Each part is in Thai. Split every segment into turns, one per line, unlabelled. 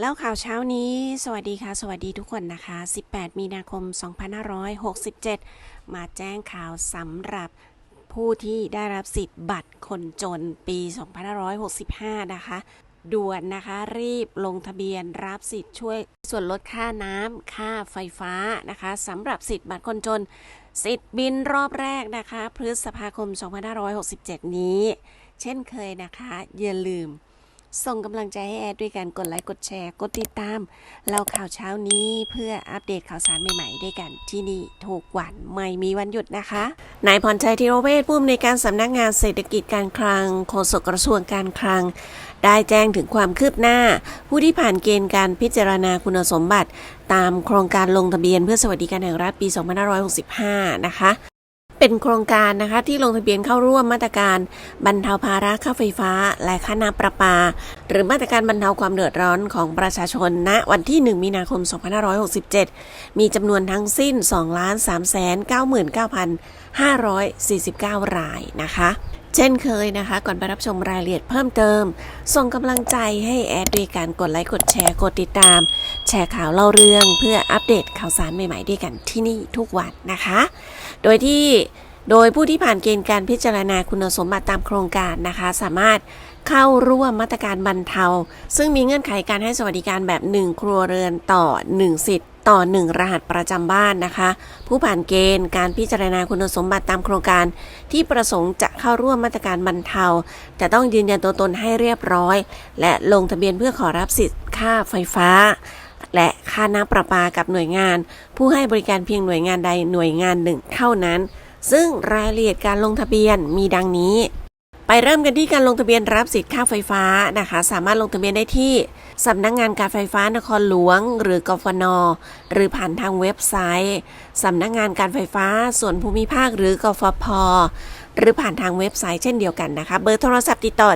แล้วข่าวเช้านี้ สวัสดีค่ะ สวัสดีทุกคนนะคะ 18 มีนาคม 2567 มาแจ้งข่าวสำหรับผู้ที่ได้รับสิทธิ์บัตรคนจนปี 2565 นะคะ ด่วนนะคะรีบลงทะเบียนรับสิทธิ์ช่วยส่วนลดค่าน้ำค่าไฟฟ้านะคะสำหรับสิทธิ์บัตรคนจน สิทธิ์บินรอบแรกนะคะ พฤษภาคม 2567 นี้ เช่นเคยนะคะ อย่าลืม ส่งกำลังใจให้แอดด้วยการกดไลค์ กดแชร์ กดติดตาม เราข่าวเช้านี้เพื่ออัปเดตข่าวสารใหม่ๆด้วยกันที่นี่ทุกวันไม่มีวันหยุดนะคะ นายพรชัยธีรเวชผู้อำนวยการสำนักงานเศรษฐกิจการคลังโฆษกกระทรวงการคลัง ได้แจ้งถึงความคืบหน้า ผู้ที่ผ่านเกณฑ์การพิจารณาคุณสมบัติ ตามโครงการลงทะเบียนเพื่อสวัสดิการแห่งรัฐปี 2565 นะคะ เป็นโครงการนะคะที่ลงทะเบียนเข้าร่วมมาตรการบรรเทาภาระค่าไฟฟ้า และค่าน้ำประปา หรือมาตรการบรรเทาความเดือดร้อนของประชาชนณวันที่ 1 มีนาคม 2567 มีจำนวนทั้งสิ้น 2,399,549 รายนะคะ เช่นเคยนะคะ ก่อนไปรับชมรายละเอียดเพิ่มเติม ส่งกำลังใจให้แอดด้วยการกดไลค์กดแชร์กดติดตาม แชร์ข่าวเล่าเรื่องเพื่ออัปเดตข่าวสารใหม่ๆด้วยกันที่นี่ทุกวันนะคะ โดยที่โดยผู้ที่ผ่านเกณฑ์การพิจารณาคุณสมบัติตามโครงการนะคะ สามารถเข้าร่วมมาตรการบรรเทา ซึ่งมีเงื่อนไขการให้สวัสดิการแบบ 1 ครัวเรือนต่อ 1 สิทธิ์ ต่อ 1 รหัสประจำบ้านนะคะ ผู้ผ่านเกณฑ์การพิจารณาคุณสมบัติตามโครงการ ที่ประสงค์จะเข้าร่วมมาตรการบรรเทา จะต้องยืนยันตัวตนให้เรียบร้อย และลงทะเบียนเพื่อขอรับสิทธิ์ค่าไฟฟ้า และค่าน้ำประปากับหน่วยงาน ผู้ให้บริการเพียงหน่วยงานใดหน่วยงานหนึ่งเท่านั้น ซึ่งรายละเอียดการลงทะเบียนมีดังนี้ ไปเริ่มกันที่การลงทะเบียนรับสิทธิ์ค่าไฟฟ้านะคะ สามารถลงทะเบียนได้ที่สำนักงงานการไฟฟ้านครหลวง หรือกฟน หรือผ่านทางเว็บไซต์สำนักงานการไฟฟ้าส่วนภูมิภาคหรือกฟพหรือผ่านทางเว็บไซต์เช่นเดียวกันนะคะ เบอร์โทรศัพท์ติดต่อ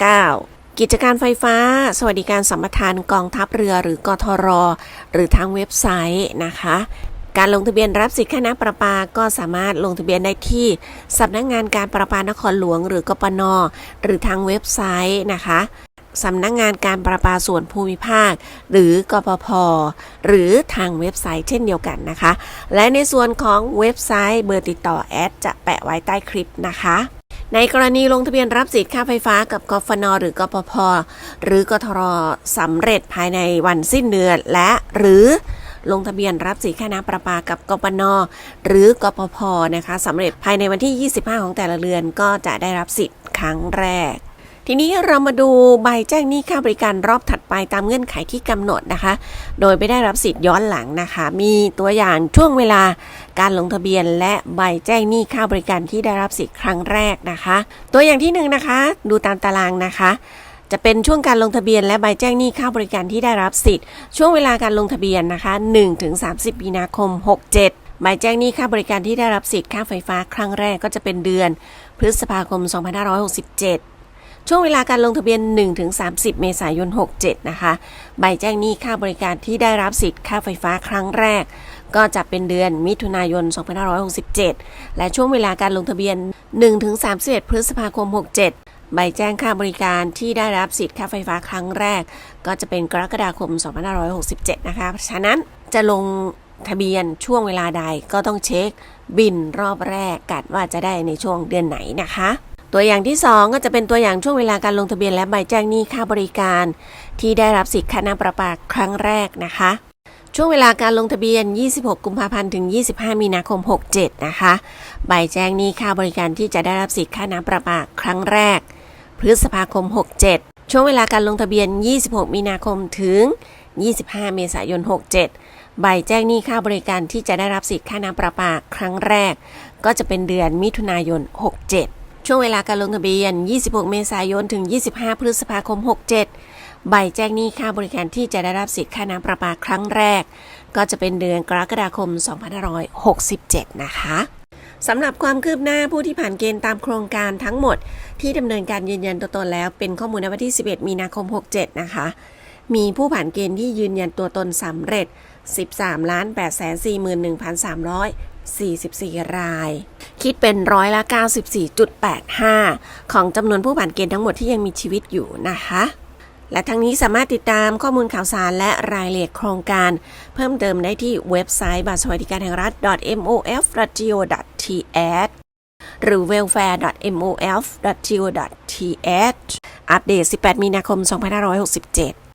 1129กิจการไฟฟ้า สวัสดิการสัมปทานกองทัพเรือหรือกทร หรือทางเว็บไซต์นะคะ การลงทะเบียนรับสิทธิค่าน้ำประปาก็สามารถลงทะเบียนได้ที่สำนักงานการประปานครหลวง หรือกปน หรือทางเว็บไซต์นะคะสำนักงานการประปาส่วนภูมิภาค หรือกปพหรือทางเว็บไซต์เช่นเดียวกันนะคะ และในส่วนของเว็บไซต์เบอร์ติดต่อแอดจะแปะไว้ใต้คลิปนะคะ ในกรณีลงทะเบียนรับสิทธิ์ค่าไฟฟ้ากับกฟน หรือกปพหรือกทรสำเร็จภายในวันสิ้นเดือนและหรือ ลงทะเบียนรับสิทธิ์ค่าน้ำประปากับกปน หรือกปพนะคะสำเร็จภายในวันที่ 25 ของแต่ละเดือนก็จะได้รับสิทธิ์ครั้งแรกทีนี้เรามาดูใบแจ้งหนี้ค่าบริการรอบถัดไปตามเงื่อนไขที่กำหนดนะคะ โดยไม่ได้รับสิทธิ์ย้อนหลังนะคะ มีตัวอย่างช่วงเวลาการลงทะเบียน และใบแจ้งหนี้ค่าบริการที่ได้รับสิทธิ์ครั้งแรกนะคะ ตัวอย่างที่หนึ่งนะคะ ดูตามตารางนะคะ จะเป็นช่วงการลงทะเบียนและใบแจ้งหนี้ค่าบริการที่ได้รับสิทธิ์ ช่วงเวลาการลงทะเบียนนะคะ1-30 มีนาคม 67ใบแจ้งหนี้ค่าบริการที่ได้รับสิทธิ์ค่าไฟฟ้าครั้งแรกก็จะเป็นเดือน พฤษภาคม 2567 ช่วงเวลาการลงทะเบียน 1-30 เมษายน 67 นะคะ ใบแจ้งหนี้ค่าบริการที่ได้รับสิทธิ์ค่าไฟฟ้าครั้งแรก ก็จะเป็นเดือนมิถุนายน 2567 และช่วงเวลาการลงทะเบียน 1-31 พฤษภาคม 67 ใบแจ้งค่าบริการที่ได้รับสิทธิ์ค่าไฟฟ้าครั้งแรก ก็จะเป็นกรกฎาคม 2567 นะคะ ฉะนั้นจะลงทะเบียนช่วงเวลาใดก็ต้องเช็คบินรอบแรกกันว่าจะได้ในช่วงเดือนไหนนะคะ ตัวอย่างที่ 2 ก็จะเป็นตัวอย่างช่วงเวลาการลงทะเบียนและใบแจ้งหนี้ค่าบริการ ที่ได้รับสิทธิ์ค่าน้ำประปาครั้งแรกนะคะ ช่วงเวลาการลงทะเบียน 26 กุมภาพันธ์ถึง 25 มีนาคม 67 นะคะ ใบแจ้งหนี้ค่าบริการที่จะได้รับสิทธิ์ค่าน้ำประปาครั้งแรก พฤษภาคม 67 ช่วงเวลาการลงทะเบียน 26 มีนาคมถึง 25 เมษายน 67 ใบแจ้งหนี้ค่าบริการที่จะได้รับสิทธิ์ค่าน้ำประปาครั้งแรก ก็จะเป็นเดือนมิถุนายน 67 ช่วงเวลาการลงทะเบียน 26 เมษายนถึง 25 พฤษภาคม 67 ใบแจ้งหนี้ค่าบริการที่จะได้รับสิทธิ์ค่าน้ำประปาครั้งแรก ก็จะเป็นเดือนกรกฎาคม 2567 นะคะ สำหรับความคืบหน้าผู้ที่ผ่านเกณฑ์ตามโครงการทั้งหมด ที่ดำเนินการยืนยันตัวตนแล้วเป็นข้อมูลในวันที่ 11 มีนาคม 67 นะคะ มีผู้ผ่านเกณฑ์ที่ยืนยันตัวตนสำเร็จ 13ล้าน8 4 1 3 44 ราย คิดเป็นร้อยละ 94.85 ของจำนวนผู้ผ่านเกณฑ์ทั้งหมดที่ยังมีชีวิตอยู่นะคะ และทั้งนี้สามารถติดตามข้อมูลข่าวสารและรายละเอียดโครงการ เพิ่มเติมได้ที่เว็บไซต์บัตรสวัสดิการแห่งรัฐ m o f r a d i o t .th หรือ welfare.mof.go.th อัปเดต 18 มีนาคม 2567